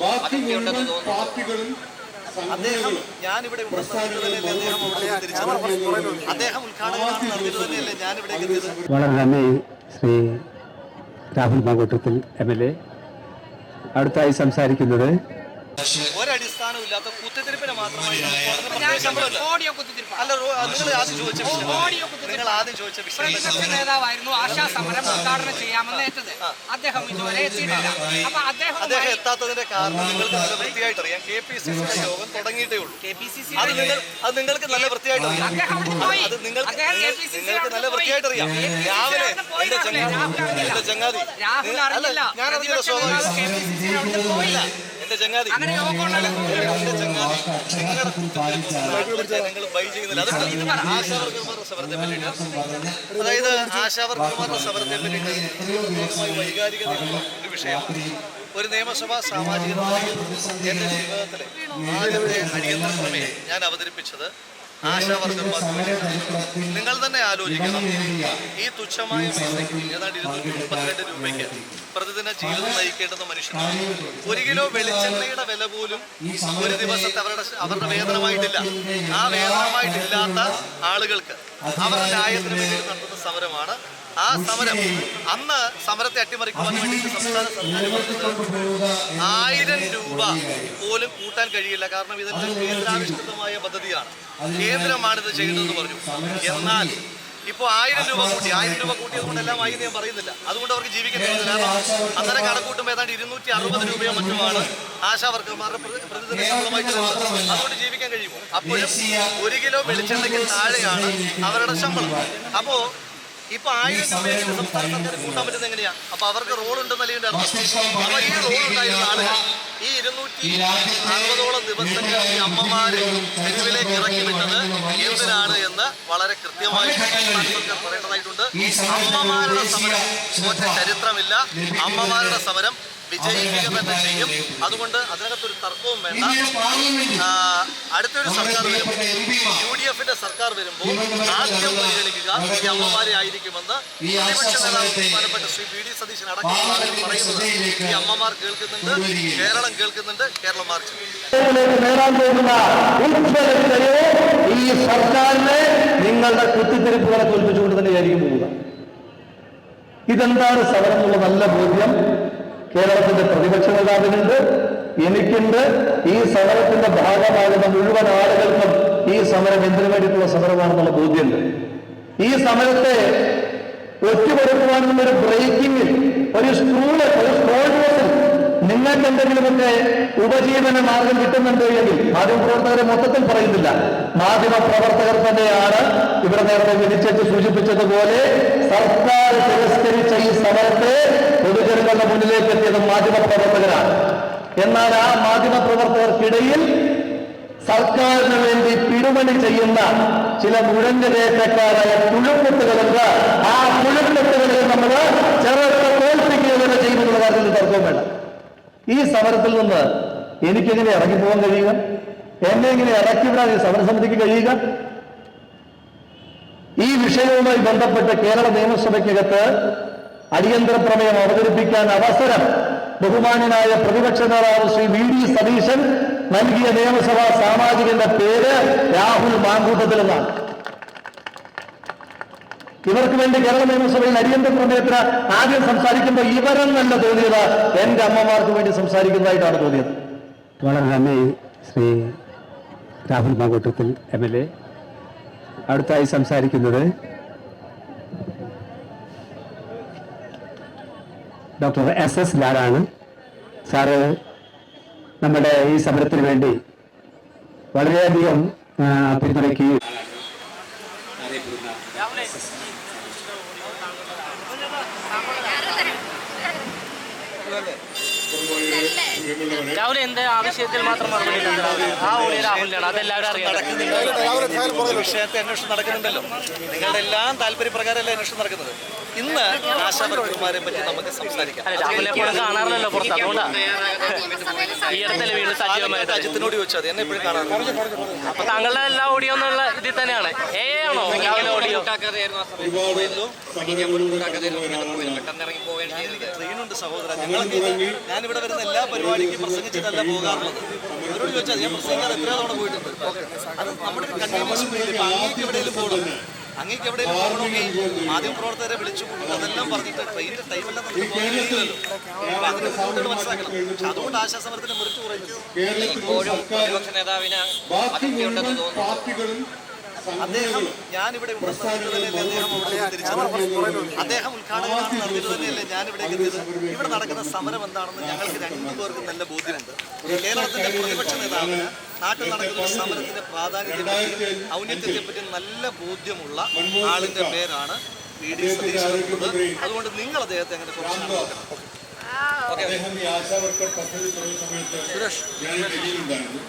ബാക്കി തോന്നുന്നു. പാർട്ടികളും അദ്ദേഹം ഞാനിവിടെ അദ്ദേഹം ഉദ്ഘാടനം വളരെ നന്ദി Shri Rahul Mankoottathil M L A. അടുത്തായി സംസാരിക്കുന്നത് ഇല്ലാത്ത കുത്തിത്തിരിപ്പിനെ മാത്രമായി പ്രദേശങ്ങളല്ല അല്ല. നിങ്ങൾ ആദ്യം ചോദിച്ച നിങ്ങൾ ആദ്യം ചോദിച്ച വിഷയം. പ്രതിപക്ഷ നേതാവായിരുന്നു ആശാ സമരം ഉദ്ഘാടനം ചെയ്യാമെന്ന് ഏറ്റത്. അദ്ദേഹം ഇതുവരെ എത്തിയിട്ടില്ല. അപ്പൊ അദ്ദേഹം അദ്ദേഹം എത്താത്തതിന്റെ കാരണം നിങ്ങൾക്ക് നല്ല വൃത്തിയായിട്ട് അറിയാം കെ പി സി സി യോഗം തുടങ്ങിയിട്ടേ ഉള്ളൂ. കെ പി സി സി അത് നിങ്ങൾ അത് നിങ്ങൾക്ക് നല്ല വൃത്തിയായിട്ട് അറിയാം. അത് നിങ്ങൾക്ക് നിങ്ങൾക്ക് നല്ല വൃത്തിയായിട്ട് അറിയാം രാവിലെ എന്റെ ചങ്ങാതി. സ്വാഭാവികം ചങ്ങാതി. ചങ്ങാതി. നിങ്ങളുടെ ജനങ്ങൾ ബൈ ചെയ്യുന്നില്ല. അത് ആശാവർക്കർമാരുടെ സമരത്തെ പറ്റിയിട്ട് അതായത് ആശാവർക്കർമാരുടെ സമരത്തെ പറ്റിയിട്ട് പൂർണമായി ഒരു വിഷയമാണ് ഒരു നിയമസഭാ സാമാജിക എന്റെ ജീവിതത്തിലെ ആദ്യത്തെ അടിയന്തര പ്രമേയം ഞാൻ അവതരിപ്പിച്ചത് വേണ്ടിയിട്ടാണ് നിങ്ങൾ തന്നെ ആലോചിക്കണം. ഈ തുച്ഛമായ പൈസയ്ക്ക് ഏതാണ്ട് ഇരുന്നൂറ്റി മുപ്പത്തിരണ്ട് രൂപയ്ക്ക് പ്രതിദിന ജീവിതം നയിക്കേണ്ടുന്ന മനുഷ്യനാണ് ഒരു കിലോ വെളിച്ചെണ്ണയുടെ വില പോലും ഒരു ദിവസത്തെ അവരുടെ അവരുടെ വേതനമായിട്ടില്ല. ആ വേതനമായിട്ടില്ലാത്ത ആളുകൾക്ക് അവരുടെ ന്യായത്തിന് വേണ്ടി നടത്തുന്ന സമരമാണ്. ആ സമരം അന്ന് സമരത്തെ അട്ടിമറിക്കുവാൻ വേണ്ടി സംസ്ഥാന സർക്കാർ ആയിരം രൂപ പോലും കൂട്ടാൻ കഴിയില്ല. കാരണം ഇതൊരു കേന്ദ്രാവിഷ്കൃതമായ പദ്ധതിയാണ്. കേന്ദ്രമാണിത് ചെയ്യുന്നതെന്ന് പറഞ്ഞു. എന്നാൽ ഇപ്പോൾ ആയിരം രൂപ കൂട്ടി ആയിരം രൂപ കൂട്ടിയത് കൊണ്ടെല്ലാം ആയി എന്ന് ഞാൻ പറയുന്നില്ല. അതുകൊണ്ട് അവർക്ക് ജീവിക്കാൻ കഴിയുന്നില്ല കാരണം അന്നേരം കണക്കൂട്ടുമ്പോൾ ഏതാണ്ട് ഇരുന്നൂറ്റി അറുപത് രൂപയോ മറ്റുമാണ് ആശാ വർക്കർമാരുടെ പ്രതിദിന ശമ്പളമായിട്ട് അതുകൊണ്ട് ജീവിക്കാൻ കഴിയുമോ? അപ്പോഴും ഒരു കിലോ വെളിച്ചെണ്ണയ്ക്ക് താഴെയാണ് അവരുടെ ശമ്പളം. അപ്പോ ഇപ്പൊ ആയിരം രൂപയെങ്കിലും സംസ്ഥാന സർക്കാർ കൂട്ടാൻ പറ്റുന്നത് എങ്ങനെയാ? അപ്പൊ അവർക്ക് റോൾ ഇതിന്റെ അർത്ഥം അപ്പൊ ഈ റോൾ ഉണ്ടായിരുന്ന ആളുകൾ ഈ ഇരുന്നൂറ്റി അറുപതോളം ദിവസങ്ങൾ ഈ അമ്മമാരെ തെരുവിലേക്ക് ഇറക്കി വിട്ടത് എന്തിനാണ് എന്ന് വളരെ കൃത്യമായി സർക്കാർ പറയേണ്ടതായിട്ടുണ്ട്. അമ്മമാരുടെ സമരം തോറ്റ ചരിത്രമില്ല. അമ്മമാരുടെ സമരം വിജയിക്കുക തന്നെ ചെയ്യും. അതുകൊണ്ട് അതിനകത്തൊരു തർക്കവും വേണ്ട. അടുത്തൊരു സർക്കാർ വരുമ്പോൾ യു ഡി എഫിന്റെ സർക്കാർ വരുമ്പോൾ ആദ്യം പരിഗണിക്കുക ഈ അമ്മമാരെ ആയിരിക്കുമെന്ന് പ്രതിപക്ഷ നേതാവ് ബഹുമാനപ്പെട്ട ശ്രീ വി ഡി സതീശൻ അടക്കം പറയുന്നത് ഈ അമ്മമാർ കേൾക്കുന്നുണ്ട് കേരളം കേൾക്കുന്നുണ്ട് കേരളം മാർച്ച് നേടാൻ പോകുന്ന ഈ സർക്കാരിനെ നിങ്ങളുടെ കുത്തിത്തിരിപ്പുകളെ തോൽപ്പിച്ചുകൊണ്ട് തന്നെയായിരിക്കും പോവുക. ഇതെന്താണ് സമരം എന്നുള്ള നല്ല ബോധ്യം? കേരളത്തിന്റെ പ്രതിപക്ഷ നേതാവിനുണ്ട് എനിക്കുണ്ട്. ഈ സമരത്തിന്റെ ഭാഗമാകുന്ന മുഴുവൻ ആളുകൾക്കും ഈ സമരം എന്തിനു വേണ്ടിയിട്ടുള്ള സമരമാണെന്നുള്ള ബോധ്യമുണ്ട്. ഈ സമരത്തെ ഒറ്റുകൊടുക്കുവാനുള്ള ഒരു ബ്രേക്കിംഗിൽ ഒരു സ്ക്രൂൾ ഒരു സ്ക്രോൾ നിങ്ങൾക്ക് എന്തെങ്കിലുമൊക്കെ ഉപജീവന മാർഗം കിട്ടുന്നുണ്ട് എങ്കിൽ മാധ്യമപ്രവർത്തകരെ മൊത്തത്തിൽ പറയുന്നില്ല. മാധ്യമ പ്രവർത്തകർ തന്നെയാണ് ഇവിടെ നേരത്തെ വിധിച്ചു സൂചിപ്പിച്ചതുപോലെ സർക്കാർ തിരസ്കരിച്ച ഈ സമരത്തെ പൊതുജനങ്ങളുടെ മുന്നിലേക്ക് എത്തിയത് മാധ്യമ പ്രവർത്തകരാണ്. എന്നാൽ ആ മാധ്യമ പ്രവർത്തകർക്കിടയിൽ സർക്കാരിന് വേണ്ടി പിടുമണി ചെയ്യുന്ന ചില മുഴഞ്ഞതേറ്റക്കാരായ പുഴുക്കെട്ടുകളുണ്ട് ആ പുഴുക്കെട്ടുകളിൽ നമ്മൾ ചെറുത്ത് തോൽപ്പിക്കുക തന്നെ ചെയ്യുന്നുള്ള കാര്യത്തിൽ തർക്കവും വേണ്ട. ഈ സമരത്തിൽ നിന്ന് എനിക്കെങ്ങനെ ഇറങ്ങിപ്പോകാൻ കഴിയുക? എന്നെ എങ്ങനെ ഇറക്കിവിടാൻ ഈ സമരസമിതിക്ക് കഴിയുക? ഈ വിഷയവുമായി ബന്ധപ്പെട്ട് കേരള നിയമസഭയ്ക്കകത്ത് അടിയന്തര പ്രമേയം അവതരിപ്പിക്കാൻ അവസരം ബഹുമാനനായ പ്രതിപക്ഷ നേതാവ് ശ്രീ വി ഡി സതീശൻ നൽകിയ നിയമസഭാ സാമാജികന്റെ പേര് രാഹുൽ മാങ്കൂട്ടത്തിൽ എന്നാണ്. ഇവർക്ക് വേണ്ടി കേരള നിയമസഭയിൽ അടിയന്തര പ്രമേയത്തിന് ആദ്യം സംസാരിക്കുമ്പോൾ ഇവരെന്നല്ല തോന്നിയത് എന്റെ അമ്മമാർക്ക് വേണ്ടി സംസാരിക്കുന്നതായിട്ടാണ് തോന്നിയത്. വളരെ നന്ദി Shri Rahul Mankoottathil M L A. അടുത്തായി സംസാരിക്കുന്നത് ഡോക്ടർ എസ് എസ് ലാലാണ്. സാറ് നമ്മുടെ ഈ സമരത്തിന് വേണ്ടി വളരെയധികം ആ, പിന്തുണയ്ക്കുകയും രാഹുൽ എന്ത് ആവശ്യത്തിൽ മാത്രം മറുപടി? ആ ഓടി രാഹുലിനാണ്. അതെല്ലാവരും അറിയാം വിഷയത്തെ അന്വേഷണം നടക്കുന്നുണ്ടല്ലോ. നിങ്ങളുടെ എല്ലാം താല്പര്യപ്രകാരമല്ലേ അന്വേഷണം നടക്കുന്നത്. ഇന്ന് ആശാവർക്കർമാരെ പറ്റി നമുക്ക് സംസാരിക്കാം. രാഹുലിനെ പോലെ കാണാറില്ലല്ലോ പുറത്ത്. അതുകൊണ്ടാണ് ഈ അടുത്തല്ലേ വീണ്ടും സജീവമായത്. അജിത്തിനോട് ചോദിച്ചാൽ അത് എന്നെ ഇപ്പോഴും കാണാറുണ്ട്. അപ്പൊ താങ്കളുടെ എല്ലാ ഓഡിയോ എന്നുള്ള ഇതിൽ തന്നെയാണ്. ഏ ആണോ? രാവിലെ ഓഡിയോ. പെട്ടെന്ന് ഇറങ്ങി പോവേണ്ടി ഞാൻ എനിക്ക് ട്രെയിനുണ്ട് സഹോദരൻ ഞങ്ങൾ ഞാനിവിടെ വരുന്ന എല്ലാ പരിപാടിക്കും പ്രസംഗിച്ചിട്ടല്ല പോകാറുള്ളത്. അവരോട് ചോദിച്ചാൽ ഞാൻ പ്രസംഗിക്കാതെ എത്ര തവണ പോയിട്ടുണ്ട്? അത് നമ്മുടെ ഒരു അങ്ങേക്ക് എവിടെയെങ്കിലും പോകണം. അങ്ങേക്ക് എവിടെയെങ്കിലും പോകണമെങ്കിൽ ആദ്യം പ്രവർത്തകരെ വിളിച്ചു കൂട്ടും അതെല്ലാം പറഞ്ഞിട്ട് ട്രെയിനിന്റെ ടൈമെല്ലാം നമുക്ക് ബുദ്ധിമുട്ടുകൾ മനസ്സിലാക്കണം. പക്ഷെ അതുകൊണ്ട് ആശാസമരത്തിന് മുറിച്ച് കുറയ്ക്കും ഇപ്പോഴും പ്രതിപക്ഷ നേതാവിന് അതൃപ്തിയുണ്ടെന്ന് തോന്നുന്നു. അദ്ദേഹം ഞാനിവിടെ ഇവിടെ തന്നെയല്ലേ അദ്ദേഹം അവിടെ തിരിച്ചറിഞ്ഞത് അദ്ദേഹം ഉദ്ഘാടകമാണെന്ന് അറിഞ്ഞിട്ട് തന്നെയല്ലേ ഞാൻ ഇവിടേക്ക് എത്തിയത്? ഇവിടെ നടക്കുന്ന സമരം എന്താണെന്ന് ഞങ്ങൾക്ക് രണ്ടു പേർക്കും നല്ല ബോധ്യമുണ്ട്. കേരളത്തിന്റെ പ്രതിപക്ഷ നേതാവിന് നാട്ടിൽ നടക്കുന്ന സമരത്തിന്റെ പ്രാധാന്യത്തെ ഔന്നത്യത്തെ പറ്റി നല്ല ബോധ്യമുള്ള ആളിന്റെ പേരാണ് വി ഡി സതീശൻ അതുകൊണ്ട് നിങ്ങൾ അദ്ദേഹത്തെ അങ്ങനെ കുറച്ച് നോക്കണം അദ്ദേഹം ഈ ആശാവർക്കർ പദ്ധതി തുടങ്ങിയ സമയത്ത് ഞാൻ ഡൽഹിയിലുണ്ടായിരുന്നു